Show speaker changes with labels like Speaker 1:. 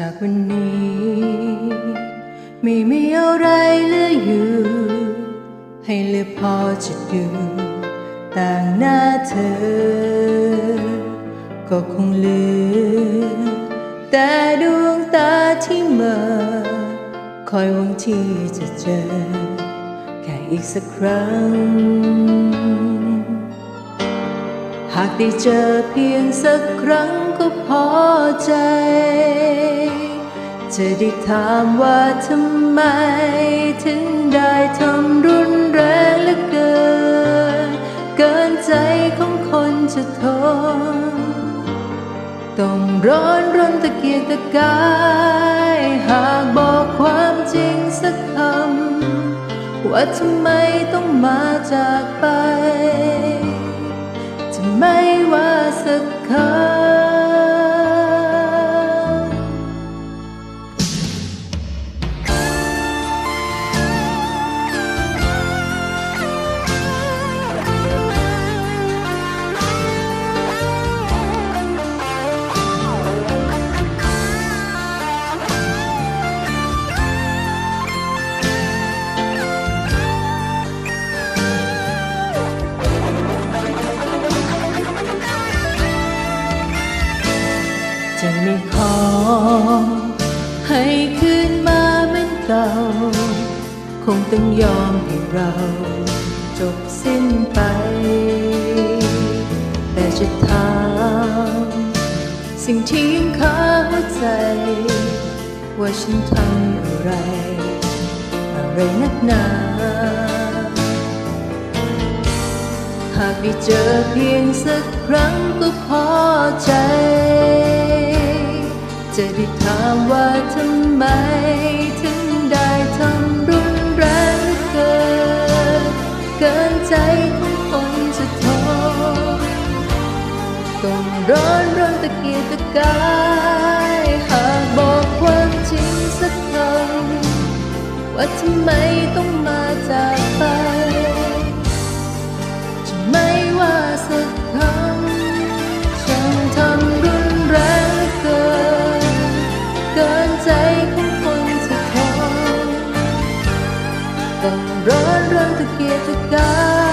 Speaker 1: จากวันนี้ ไม่มีอะไรเหลืออยู่ ให้เหลือพอจะอยู่ต่างหน้าเธอ ก็คงเหลือ แต่ดวงตาที่เมื่อคอยหวังที่จะเจอ แค่อีกสักครั้ง หากได้เจอเพียงสักครั้ง ก็พอใจ จะได้ถามว่าทำไม ถึงได้ทำรุนแรงเหลือเกิน เกินใจของคนจะทน ต้องร้อนรนตะเกียกตะกาย หากบอกความจริงสักคำ ว่าทำไมต้องมาจากไป ไม่ขอ ให้คืนมาเหมือนเก่า คงต้องยอมให้เราจบสิ้นไป แต่จะถามสิ่งที่ยังคาหัวใจ ว่าฉันทำอะไร อะไรนักหนาหากได้เจอเพียงสักครั้งก็พอใจ จะได้ถามว่าทำไมถึงได้ทำรุนแรงเกินเกินใจของคนจะทนต้องร้อนรนตะเกียกตะกายหากบอกความจริงสักคำว่าทำไมต้อง ต้องร้อนเรื่องตะเกียกตะกาย